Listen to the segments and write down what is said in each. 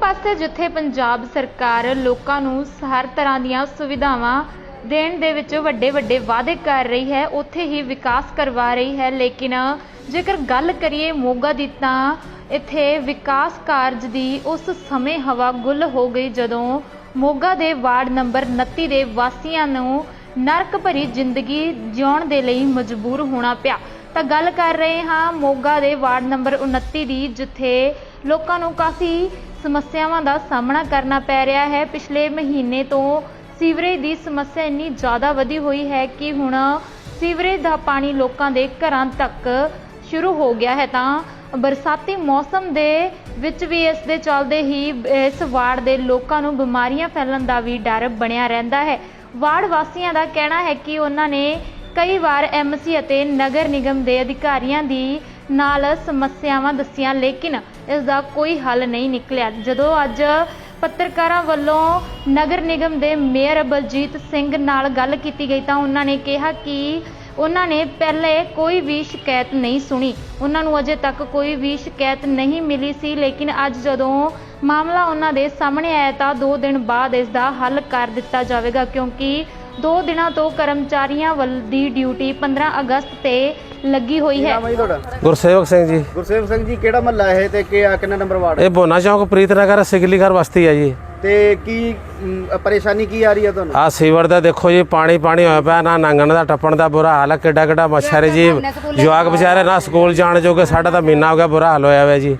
ਪਾਸੇ ਜਿੱਥੇ ਪੰਜਾਬ ਸਰਕਾਰ ਲੋਕਾਂ ਨੂੰ ਹਰ ਤਰ੍ਹਾਂ ਦੀਆਂ ਸੁਵਿਧਾਵਾਂ ਦੇਣ ਦੇ ਵਿੱਚ ਵੱਡੇ ਵੱਡੇ ਵਾਅਦੇ ਕਰ ਰਹੀ ਹੈ, ਉੱਥੇ ਹੀ ਵਿਕਾਸ ਕਰਵਾ ਰਹੀ ਹੈ। ਲੇਕਿਨ ਜੇਕਰ ਗੱਲ ਕਰੀਏ ਮੋਗਾ ਦੀ ਤਾਂ ਇੱਥੇ ਵਿਕਾਸ ਕਾਰਜ ਦੀ ਉਸ ਸਮੇਂ ਹਵਾ ਗੁੱਲ ਹੋ ਗਈ ਜਦੋਂ ਮੋਗਾ ਦੇ ਵਾਰਡ ਨੰਬਰ 29 ਦੇ ਵਾਸੀਆਂ ਨੂੰ ਨਰਕ ਭਰੀ ਜ਼ਿੰਦਗੀ ਜਿਉਣ ਦੇ ਲਈ ਮਜਬੂਰ ਹੋਣਾ ਪਿਆ। ਤਾਂ ਗੱਲ ਕਰ ਰਹੇ ਹਾਂ ਮੋਗਾ ਦੇ ਵਾਰਡ ਨੰਬਰ 29 ਦੀ, ਜਿੱਥੇ ਲੋਕਾਂ ਨੂੰ ਕਾਫੀ ਸਮੱਸਿਆਵਾਂ ਦਾ ਸਾਹਮਣਾ ਕਰਨਾ ਪੈ ਰਿਹਾ ਹੈ। ਪਿਛਲੇ ਮਹੀਨੇ ਤੋਂ ਸੀਵਰੇਜ ਦੀ ਸਮੱਸਿਆ ਇੰਨੀ ਜ਼ਿਆਦਾ ਵਧੀ ਹੋਈ ਹੈ ਕਿ ਹੁਣ ਸੀਵਰੇਜ ਦਾ ਪਾਣੀ ਲੋਕਾਂ ਦੇ ਘਰਾਂ ਤੱਕ ਸ਼ੁਰੂ ਹੋ ਗਿਆ ਹੈ। ਤਾਂ ਬਰਸਾਤੀ ਮੌਸਮ ਦੇ ਵਿੱਚ ਵੀ ਇਸ ਦੇ ਚੱਲਦੇ ਹੀ ਇਸ ਵਾਰਡ ਦੇ ਲੋਕਾਂ ਨੂੰ ਬਿਮਾਰੀਆਂ ਫੈਲਣ ਦਾ ਵੀ ਡਰ ਬਣਿਆ ਰਹਿੰਦਾ ਹੈ। ਵਾਰਡ ਵਾਸੀਆਂ ਦਾ ਕਹਿਣਾ ਹੈ ਕਿ ਉਹਨਾਂ ਨੇ ਕਈ ਵਾਰ ਐਮਸੀ ਅਤੇ ਨਗਰ ਨਿਗਮ ਦੇ ਅਧਿਕਾਰੀਆਂ ਦੀ ਨਾਲ ਸਮੱਸਿਆਵਾਂ ਦੱਸੀਆਂ, ਲੇਕਿਨ ਇਸ ਦਾ ਕੋਈ ਹੱਲ ਨਹੀਂ ਨਿਕਲਿਆ। ਜਦੋਂ ਅੱਜ ਪੱਤਰਕਾਰਾਂ ਵੱਲੋਂ ਨਗਰ ਨਿਗਮ ਦੇ ਮੇਅਰ ਬਲਜੀਤ ਸਿੰਘ ਨਾਲ ਗੱਲ ਕੀਤੀ ਗਈ ਤਾਂ ਉਹਨਾਂ ਨੇ ਕਿਹਾ ਕਿ ਉਹਨਾਂ ਨੇ ਪਹਿਲੇ ਕੋਈ ਵੀ ਸ਼ਿਕਾਇਤ ਨਹੀਂ ਸੁਣੀ। ਉਹਨਾਂ ਨੂੰ ਅਜੇ ਤੱਕ ਕੋਈ ਵੀ ਸ਼ਿਕਾਇਤ ਨਹੀਂ ਮਿਲੀ ਸੀ, ਲੇਕਿਨ ਅੱਜ ਜਦੋਂ ਮਾਮਲਾ ਉਹਨਾਂ ਦੇ ਸਾਹਮਣੇ ਆਇਆ ਤਾਂ 2 ਦਿਨ ਬਾਅਦ ਇਸ ਦਾ ਹੱਲ ਕਰ ਦਿੱਤਾ ਜਾਵੇਗਾ, ਕਿਉਂਕਿ 2 ਦਿਨਾਂ ਤੋਂ ਕਰਮਚਾਰੀਆਂ ਵੱਲ ਦੀ ਡਿਊਟੀ 15 ਅਗਸਤ ਤੇ ਲੱਗੀ ਹੋਈ ਹੈ। ਨਾਮ ਹੈ ਜੀ ਤੁਹਾਡਾ? ਗੁਰਸੇਵਕ ਸਿੰਘ ਜੀ। ਗੁਰਸੇਵ ਸਿੰਘ ਜੀ ਕਿਹੜਾ ਮਹੱਲਾ ਇਹ ਤੇ ਕਿ ਕਿੰਨਾ ਨੰਬਰ ਵਾਰਡ? ਇਹ ਬੋਨਾ ਚੌਕ ਪ੍ਰੀਤਨਗਰ ਸਿਗਲੀਗਰ ਬਸਤੀ ਹੈ ਜੀ। ਤੇ ਕੀ ਮ, ਪਰੇਸ਼ਾਨੀ ਕੀ ਆ ਰਹੀ ਹੈ ਤੁਹਾਨੂੰ? ਆ ਸੀਵਰ ਦਾ ਦੇਖੋ ਜੀ ਪਾਣੀ ਪਾਣੀ ਹੋਇਆ ਪਿਆ ਨਾ ਨੰਗਣ ਦਾ ਟੱਪਣ ਦਾ ਬੁਰਾ ਹਾਲ ਹੈ ਕਿੱਡਾ ਕਿੱਡਾ ਮੱਛਰ ਹੈ ਜੀ ਜਵਾਕ ਵਿਚਾਰੇ ਨਾ ਸਕੂਲ ਜਾਣ ਜੋਗੇ ਸਾਡਾ ਤਾਂ ਮਹੀਨਾ ਹੋ ਗਿਆ ਬੁਰਾ ਹਾਲ ਹੋਇਆ ਹੋਇਆ ਜੀ।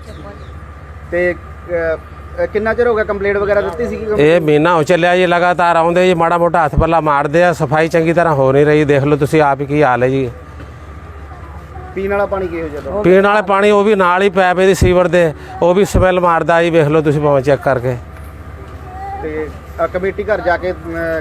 ਤੇ ਅ, ਕਿੰਨਾ ਚਿਰ ਹੋ ਗਿਆ ਕੰਪਲੇਂਟ ਵਗੈਰਾ ਦਿੱਤੀ ਸੀ ਇਹ ਮਹੀਨਾ ਹੋ ਚੱਲਿਆ ਜੀ ਲਗਾਤਾਰ ਆਉਂਦੇ ਜੀ ਮਾੜਾ ਮੋਟਾ ਹੱਥ ਪੱਲਾ ਮਾਰਦੇ ਆ ਸਫ਼ਾਈ ਚੰਗੀ ਤਰ੍ਹਾਂ ਹੋ ਨਹੀਂ ਰਹੀ ਦੇਖ ਲਓ ਤੁਸੀਂ ਆਪ ਹੀ ਕੀ ਹਾਲ ਹੈ ਜੀ। ਪੀਣ ਵਾਲਾ ਪਾਣੀ ਕਿਹੋ ਜਿਹਾ? ਪੀਣ ਵਾਲੇ ਪਾਣੀ ਉਹ ਵੀ ਨਾਲ ਹੀ ਪੈਪ ਇਹਦੀ ਸੀਵਰ ਦੇ ਉਹ ਵੀ ਸਮੈਲ ਮਾਰਦਾ ਜੀ ਵੇਖ ਲਓ ਤੁਸੀਂ ਭਾਵੇਂ ਚੈੱਕ ਕਰਕੇ। ਤੇ ਕਮੇਟੀ ਘਰ ਜਾ ਕੇ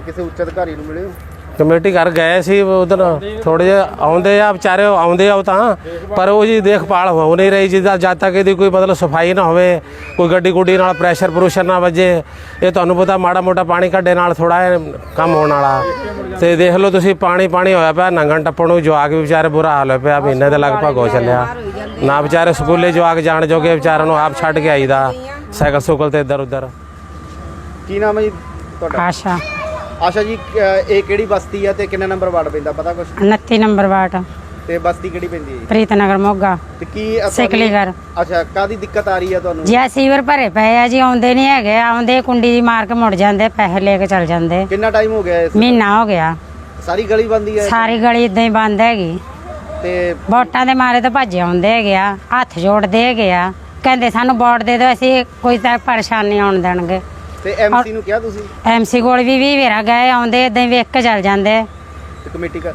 ਕਿਸੇ ਉੱਚ ਅਧਿਕਾਰੀ ਨੂੰ ਮਿਲੇ ਹੋ? ਕਮੇਟੀ ਘਰ ਗਏ ਸੀ ਉਧਰ ਥੋੜੇ ਜਿਹਾ ਆਉਂਦੇ ਆ ਵਿਚਾਰੇ ਉਹ ਆਉਂਦੇ ਆ ਉਹ ਤਾਂ ਪਰ ਉਹ ਜੀ ਦੇਖਭਾਲ ਹੋ ਨਹੀਂ ਰਹੀ ਜਿੱਦਾਂ ਜਦ ਤੱਕ ਇਹਦੀ ਕੋਈ ਮਤਲਬ ਸਫ਼ਾਈ ਨਾ ਹੋਵੇ ਕੋਈ ਗੱਡੀ ਗੁੱਡੀ ਨਾਲ ਪ੍ਰੈਸ਼ਰ ਪ੍ਰੂਸ਼ਰ ਨਾ ਵੱਜੇ ਇਹ ਤੁਹਾਨੂੰ ਪਤਾ ਮਾੜਾ ਮੋਟਾ ਪਾਣੀ ਕੱਢੇ ਨਾਲ ਥੋੜਾ ਕੰਮ ਹੋਣ ਵਾਲਾ। ਤੇ ਦੇਖ ਲਓ ਤੁਸੀਂ ਪਾਣੀ ਪਾਣੀ ਹੋਇਆ ਪਿਆ ਨੰਗਣ ਟੱਪਣ ਨੂੰ ਜਵਾਕ ਵੀ ਵਿਚਾਰੇ ਬੁਰਾ ਹਾਲ ਹੋਇਆ ਪਿਆ ਮਹੀਨੇ ਦੇ ਲਗਭਗ ਹੋ ਚੱਲਿਆ। ਨਾ ਵਿਚਾਰੇ ਸਕੂਲੇ ਜਵਾਕ ਜਾਣ ਜੋਗੇ ਵਿਚਾਰਿਆਂ ਨੂੰ ਆਪ ਛੱਡ ਕੇ ਆਈਦਾ ਸਾਈਕਲ ਸੁਕਲ ਤੇ ਇੱਧਰ ਉੱਧਰ ਕੀ ਨਾਮ ਹੈ ਜੀ? ਤੁਹਾਡਾ? ਆਸ਼ਾ। ਆਸ਼ਾ ਜੀ ਇਹ ਕਿਹੜੀ ਬਸਤੀ ਹੈ ਤੇ ਕਿੰਨਾ ਨੰਬਰ ਵਾਰਡ ਪੈਂਦਾ ਪਤਾ ਕੁਛ? 29 ਨੰਬਰ ਵਾਰਡ। ਤੇ ਬਸਤੀ ਕਿਹੜੀ ਪੈਂਦੀ ਹੈ ਜੀ? ਪ੍ਰੀਤਨਗਰ ਮੋਗਾ। ਤੇ ਕੀ ਅ, ਤੁਹਾਨੂੰ- ਸਿਕਲੀਗਰ। ਅੱਛਾ ਕਾਦੀ ਦਿੱਕਤ ਆ ਰਹੀ ਹੈ ਤੁਹਾਨੂੰ? ਜੀ ਆਹ ਸੀਵਰ ਭਰੇ ਪਏ ਆ ਜੀ ਆਉਂਦੇ ਨਹੀਂ ਹੈਗੇ। ਆਉਂਦੇ ਕੁੰਡੀ ਦੀ ਮਾਰ ਕੇ ਮੁੜ ਜਾਂਦੇ ਪੈਸੇ ਲੈ ਕੇ ਚਲ ਜਾਂਦੇ। ਕਿੰਨਾ ਟਾਈਮ ਹੋ ਗਿਆ ਇਸ ਮਹੀਨਾ ਹੋ ਗਿਆ। ਸਾਰੀ ਗਲੀ ਬੰਦੀ ਹੈ ਸਾਰੀ ਗਲੀ ਇਦਾਂ ਹੀ ਬੰਦ ਹੈਗੀ। ਤੇ ਵੋਟਾਂ ਦੇ ਮਾਰੇ ਤਾਂ ਭੱਜੇ ਆਉਂਦੇ ਹੈਗੇ ਆ ਹੱਥ ਜੋੜਦੇ ਹੈਗੇ ਆ। ਕਹਿੰਦੇ ਸਾਨੂੰ ਵੋਟ ਦੇ ਦਿਓ ਅਸੀਂ ਕੋਈ ਤਾਂ ਪਰੇਸ਼ਾਨੀ ਆਉਣ ਦੇਣਗੇ। ਤੇ ਐਮਸੀ ਨੂੰ ਕਿਹਾ ਤੁਸੀਂ? ਐਮਸੀ ਕੋਲ ਵੀ ਵੀ ਵੇਰਾ ਗਏ ਆਉਂਦੇ ਇਦਾਂ ਹੀ ਵੇਖ ਕੇ ਚਲ ਜਾਂਦੇ। ਤੇ ਕਮੇਟੀ ਘਰ?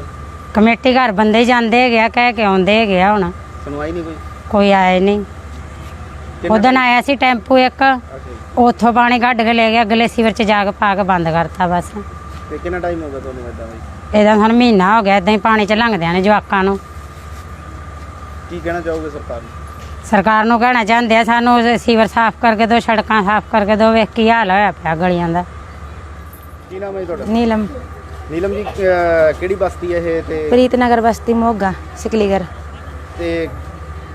ਕਮੇਟੀ ਘਰ ਬੰਦੇ ਹੀ ਜਾਂਦੇ ਹੈਗੇ ਆ ਕਹਿ ਕੇ ਆਉਂਦੇ ਹੈਗੇ ਆ ਹੁਣ। ਸੁਣਵਾਈ ਨਹੀਂ ਕੋਈ? ਕੋਈ ਆਏ ਨਹੀਂ। ਕਿੰਨਾ- ਉਦੋਂ ਆਇਆ ਸੀ ਟੈਂਪੂ ਇੱਕ। ਅੱਛਾ ਜੀ। ਉੱਥੋਂ ਪਾਣੀ ਕੱਢ ਕੇ ਲੈ ਗਿਆ ਅਗਲੇ ਸੀਵਰ ਚ ਜਾ ਕੇ ਪਾ ਕੇ ਬੰਦ ਕਰਤਾ ਬਸ। ਤੇ ਕਿੰਨਾ ਟਾਈਮ ਹੋ ਗਿਆ ਤੁਹਾਨੂੰ ਇਦਾਂ ਬਈ ਇਹਦਾ ਹੁਣ ਮਹੀਨਾ ਹੋ ਗਿਆ ਇਦਾਂ ਹੀ ਪਾਣੀ ਚ ਲੰਘਦਿਆਂ ਨੇ ਜਵਾਕਾਂ ਨੂੰ। ਕੀ ਕਹਿਣਾ ਚਾਹੋਗੇ ਸਰਕਾਰ ਨੂੰ? ਸਰਕਾਰ ਨੂੰ ਕਹਿਣਾ ਚਾਹੁੰਦੇ ਆ ਸਾਨੂੰ ਸੀਵਰ ਸਾਫ਼ ਕਰਕੇ ਦਿਓ ਸੜਕਾਂ ਸਾਫ਼ ਕਰਕੇ ਦਿਓ ਵੇਖ ਕੀ ਹਾਲ ਹੋਇਆ ਪਿਆ ਗਲੀਆਂ ਦਾ। ਕੀ ਨਾਮ ਹੈ ਜੀ ਤੁਹਾਡਾ? ਨੀਲਮ। ਨੀਲਮ ਜੀ ਅਹ ਕਿਹੜੀ ਬਸਤੀ ਹੈ ਇਹ ਤੇ? ਪ੍ਰੀਤਨਗਰ ਬਸਤੀ ਮੋਗਾ ਸਿਕਲੀਗਰ। ਤੇ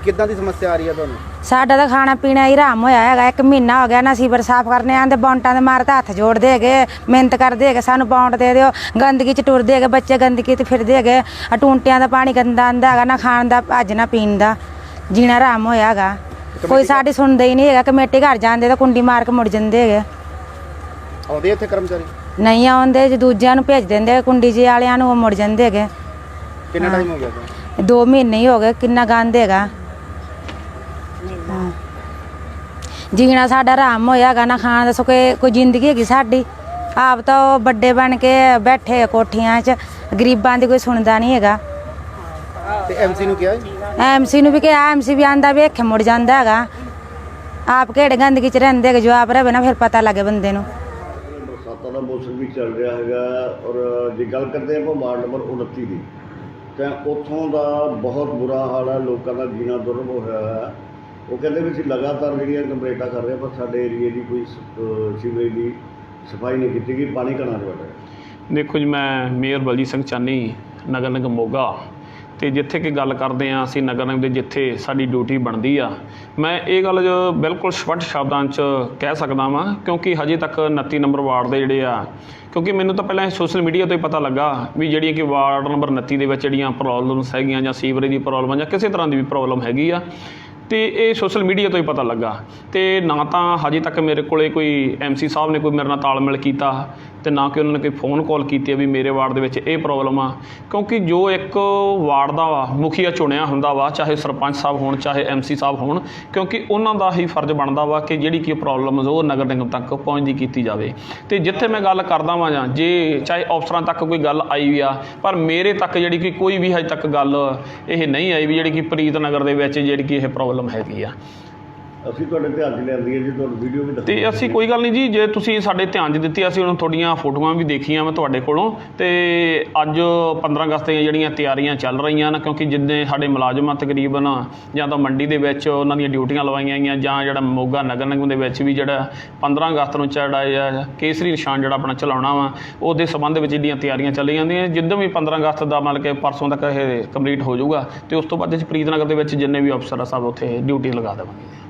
ਕਿੱਦਾਂ ਦੀ ਸਮੱਸਿਆ ਆ ਰਹੀ ਹੈ ਤੁਹਾਨੂੰ? ਸਾਡਾ ਤਾਂ ਖਾਣਾ ਪੀਣਾ ਹੀ ਹਰਾਮ ਹੋਇਆ ਹੈਗਾ ਇੱਕ ਮਹੀਨਾ ਹੋ ਗਿਆ ਨਾ ਸੀਵਰ ਸਾਫ਼ ਕਰਨੇ ਆਂਦੇ ਬੌਂਟਾਂ ਦੇ ਮਾਰ ਤਾਂ ਹੱਥ ਜੋੜਦੇ ਹੈਗੇ ਮਿਹਨਤ ਕਰਦੇ ਹੈਗੇ ਸਾਨੂੰ ਬੌਂਟ ਦੇ ਦਿਓ ਗੰਦਗੀ ਚ ਟੁਰਦੇ ਹੈਗੇ ਬੱਚੇ ਗੰਦਗੀ ਤੇ ਫਿਰਦੇ ਹੈਗੇ ਆ ਟੂੰਟਿਆਂ ਦਾ ਪਾਣੀ ਗੰਦਾ ਆਂਦਾ ਹੈਗਾ ਨਾ ਖਾਣ ਦਾ ਭੱਜ ਨਾ ਪੀਣ ਦਾ। ਜੀਣਾ ਹਰਾਮ ਹੋਇਆ ਹੈਗਾ ਕੋਈ ਸਾਡੀ ਸੁਣਦਾ ਹੀ ਨਹੀਂ ਹੈਗਾ ਕਮੇਟੀ ਘਰ ਜਾਂਦੇ ਤਾਂ ਕੁੰਡੀ ਮਾਰ ਕੇ ਮੁੜ ਜਾਂਦੇ ਹੈਗੇ ਆਉਂਦੇ ਇੱਥੇ ਕਰਮਚਾਰੀ ਨਹੀਂ ਆਉਂਦੇ ਜੇ ਦੂਜਿਆਂ ਨੂੰ ਭੇਜ ਦਿੰਦੇ ਆ, ਕੁੰਡੀ ਜੀ ਵਾਲਿਆਂ ਨੂੰ ਉਹ ਮੁੜ ਜਾਂਦੇ ਹੈਗੇ ਕਿੰਨਾ ਟਾਈਮ ਹੋ ਗਿਆ ਤੁਹਾਨੂੰ ਦੋ ਮਹੀਨੇ ਹੀ ਹੋ ਗਏ ਕਿੰਨਾ ਗੰਦ ਹੈਗਾ ਹਾਂ। ਜੀਣਾ ਸਾਡਾ ਆਰਾਮ ਹੋਇਆਗਾ ਨਾ ਖਾਣ ਦਾ ਸੁਕੇ ਕੋਈ ਜ਼ਿੰਦਗੀ ਹੈਗੀ ਸਾਡੀ ਆਪ ਤਾਂ ਉਹ ਵੱਡੇ ਬਣ ਕੇ ਬੈਠੇ ਆ ਕੋਠੀਆਂ 'ਚ ਗਰੀਬਾਂ ਦੀ ਕੋਈ ਸੁਣਦਾ ਨਹੀਂ ਹੈਗਾ ਤੇ ਐਮਸੀ ਨੂੰ ਕਿਹਾ ਜੀ? ਐਮਸੀ ਨੂੰ ਵੀ ਕਿਹਾ ਐਮਸੀ ਵੀ ਆਂਦਾ ਵੇਖੇ ਮੁੜ ਜਾਂਦਾ ਹੈਗਾ। ਆਪ ਕਿਹੜੇ ਗੰਦਗੀ 'ਚ ਰਹਿੰਦੇ ਹੈਗੇ ਜਵਾਬ ਰਵੇ ਨਾ ਫਿਰ ਪਤਾ ਲੱਗੇ ਬੰਦੇ ਨੂੰ। ਬਰਸਾਤਾਂ ਦਾ ਮੌਸਮ ਵੀ ਚੱਲ ਰਿਹਾ ਹੈਗਾ ਔਰ ਜੇ ਗੱਲ ਕਰਦੇ ਆਪਾਂ ਵਾਰਡ ਨੰਬਰ 29 ਦੀ ਤਾਂ ਉੱਥੋਂ ਦਾ ਬਹੁਤ ਬੁਰਾ ਹਾਲ ਹੈ ਲੋਕਾਂ ਦਾ ਜੀਣਾ ਦੁਰਭ ਹੋਇਆ ਹੈ। ਉਹ ਕਹਿੰਦੇ ਵੀ ਅਸੀਂ ਲਗਾਤਾਰ ਜਿਹੜੀਆਂ ਕੰਪਲੇਂਟਾਂ ਕਰ ਰਹੇ ਪਰ ਸਾਡੇ ਏਰੀਏ ਦੀ ਕੋਈ ਸ- ਸੀਵਰੇਜ ਦੀ ਸਫ਼ਾਈ ਨਹੀਂ ਕੀਤੀ ਗਈ ਪਾਣੀ ਵੜ ਰਿਹਾ। ਦੇਖੋ ਜੀ ਮੈਂ ਮੇਅਰ ਬਲਜੀਤ ਸਿੰਘ ਚਾਨੀ ਨਗਰ ਨਿਗਮ ਮੋਗਾ। ਤੇ ਜਿੱਥੇ ਕਿ ਗੱਲ ਕਰਦੇ ਆ ਅਸੀਂ ਨਗਰ ਨਿਗਮ ਦੇ ਜਿੱਥੇ ਸਾਡੀ ਡਿਊਟੀ ਬਣਦੀ ਆ, ਮੈਂ ਇਹ ਗੱਲ ਜੋ ਬਿਲਕੁਲ ਸਪਸ਼ਟ ਸ਼ਬਦਾਂ 'ਚ ਕਹਿ ਸਕਦਾ ਵਾਂ, ਕਿਉਂਕਿ ਹਜੇ ਤੱਕ 29 ਨੰਬਰ ਵਾਰਡ ਦੇ ਜਿਹੜੇ ਆ, ਕਿਉਂਕਿ ਮੈਨੂੰ ਤਾਂ ਪਹਿਲਾਂ ਸੋਸ਼ਲ ਮੀਡੀਆ ਤੋਂ ਹੀ ਪਤਾ ਲੱਗਾ ਵੀ ਜਿਹੜੀਆਂ ਕਿ ਵਾਰਡ ਨੰਬਰ 29 ਦੇ ਵਿੱਚ ਜਿਹੜੀਆਂ ਪ੍ਰੋਬਲਮਸ ਹੈਗੀਆਂ ਜਾਂ ਸੀਵਰੇਜ ਦੀ ਪ੍ਰੋਬਲਮ ਜਾਂ ਕਿਸੇ ਤਰ੍ਹਾਂ ਦੀ ਵੀ ਪ੍ਰੋਬਲਮ ਹੈਗੀ ਆ ਤੇ ਇਹ ਸੋਸ਼ਲ ਮੀਡੀਆ ਤੋਂ ਹੀ ਪਤਾ ਲੱਗਾ। ਤੇ ਨਾ ਤਾਂ ਹਜੇ ਤੱਕ ਮੇਰੇ ਕੋਲੇ ਕੋਈ ਐਮਸੀ ਸਾਹਿਬ ਨੇ ਕੋਈ ਮੇਰੇ ਨਾਲ ਤਾਲਮੇਲ ਕੀਤਾ ਤੇ ਨਾ ਕਿ ਉਹਨਾਂ ਨੇ ਕੋਈ ਫੋਨ ਕਾਲ ਕੀਤੀ ਹੈ ਵੀ ਮੇਰੇ ਵਾਰਡ ਦੇ ਵਿੱਚ ਇਹ ਪ੍ਰੋਬਲਮ ਆ। ਕਿਉਂਕਿ ਜੋ ਇੱਕ ਵਾਰਡ ਦਾ ਵਾ ਮੁਖੀਆ ਚੁਣਿਆ ਹੁੰਦਾ ਵਾ, ਚਾਹੇ ਸਰਪੰਚ ਸਾਹਿਬ ਹੋਣ, ਚਾਹੇ ਐਮਸੀ ਸਾਹਿਬ ਹੋਣ, ਕਿਉਂਕਿ ਉਹਨਾਂ ਦਾ ਹੀ ਫਰਜ਼ ਬਣਦਾ ਵਾ ਕਿ ਜਿਹੜੀ ਕਿ ਪ੍ਰੋਬਲਮਸ ਉਹ ਨਗਰ ਨਿਗਮ ਤੱਕ ਪਹੁੰਚਦੀ ਕੀਤੀ ਜਾਵੇ। ਤੇ ਜਿੱਥੇ ਮੈਂ ਗੱਲ ਕਰਦਾ ਵਾਂ ਜਾਂ, ਜੇ ਚਾਹੇ ਅਫਸਰਾਂ ਤੱਕ ਕੋਈ ਗੱਲ ਆਈ ਵੀ ਆ, ਪਰ ਮੇਰੇ ਤੱਕ ਜਿਹੜੀ ਕਿ ਕੋਈ ਵੀ ਹਜੇ ਤੱਕ ਗੱਲ ਇਹ ਨਹੀਂ ਆਈ ਵੀ ਜਿਹੜੀ ਕਿ ਪ੍ਰੀਤ ਨਗਰ ਦੇ ਵਿੱਚ ਜਿਹੜੀ ਕਿ ਇਹ ਪ੍ਰੋਬਲਮ ਹੈਗੀ ਆ ਅਸੀਂ ਤੁਹਾਡੇ ਧਿਆਨ 'ਚ ਲਿਆਂਦੀ ਹੈ ਜੀ ਤੁਹਾਨੂੰ ਵੀਡੀਓ ਵੀ ਤੇ ਦਿਖਾਈ ਅਸੀਂ ਕੋਈ ਗੱਲ ਨਹੀਂ ਜੀ ਜੇ ਤੁਸੀਂ ਸਾਡੇ ਧਿਆਨ 'ਚ ਦਿੱਤੀ ਅਸੀਂ ਉਹਨਾਂ ਤੁਹਾਡੀਆਂ ਫੋਟੋਆਂ ਵੀ ਦੇਖੀਆਂ ਮੈਂ ਤੁਹਾਡੇ ਕੋਲੋਂ। ਤੇ ਅੱਜ 15 ਅਗਸਤ ਦੀਆਂ ਜਿਹੜੀਆਂ ਤਿਆਰੀਆਂ ਚੱਲ ਰਹੀਆਂ ਨੇ ਕਿਉਂਕਿ ਜਿੰਨੇ ਸਾਡੇ ਮੁਲਾਜ਼ਮਾਂ ਤਕਰੀਬਨ ਜਾਂ ਤਾਂ ਮੰਡੀ ਦੇ ਵਿੱਚ ਉਹਨਾਂ ਦੀਆਂ ਡਿਊਟੀਆਂ ਲਵਾਈਆਂ ਗਈਆਂ ਜਾਂ ਜਿਹੜਾ ਮੋਗਾ ਨਗਰ ਨਿਗਮ ਦੇ ਵਿੱਚ ਵੀ ਜਿਹੜਾ 15 ਅਗਸਤ ਨੂੰ ਜਿਹੜਾ ਕੇਸਰੀ ਨਿਸ਼ਾਨ ਜਿਹੜਾ ਆਪਣਾ ਚਲਾਉਣਾ ਵਾ ਉਹਦੇ ਸੰਬੰਧ ਵਿੱਚ ਜਿਹੜੀਆਂ ਤਿਆਰੀਆਂ ਚੱਲੀ ਜਾਂਦੀਆਂ ਜਿੱਦਾਂ ਵੀ 15 ਅਗਸਤ ਦਾ ਮਤਲਬ ਕਿ ਪਰਸੋਂ ਤੱਕ ਇਹ ਕੰਪਲੀਟ ਹੋ ਜਾਊਗਾ ਤੇ ਉਸ ਤੋਂ ਬਾਅਦ ਵਿੱਚ ਪ੍ਰੀਤ ਨਗਰ ਦੇ ਵਿੱਚ ਜਿੰਨੇ ਵੀ ਅਫਸਰ ਆ ਸਭ ਉੱਥੇ ਡਿਊਟੀ ਲਗਾ ਦੇਵਾਂਗੇ।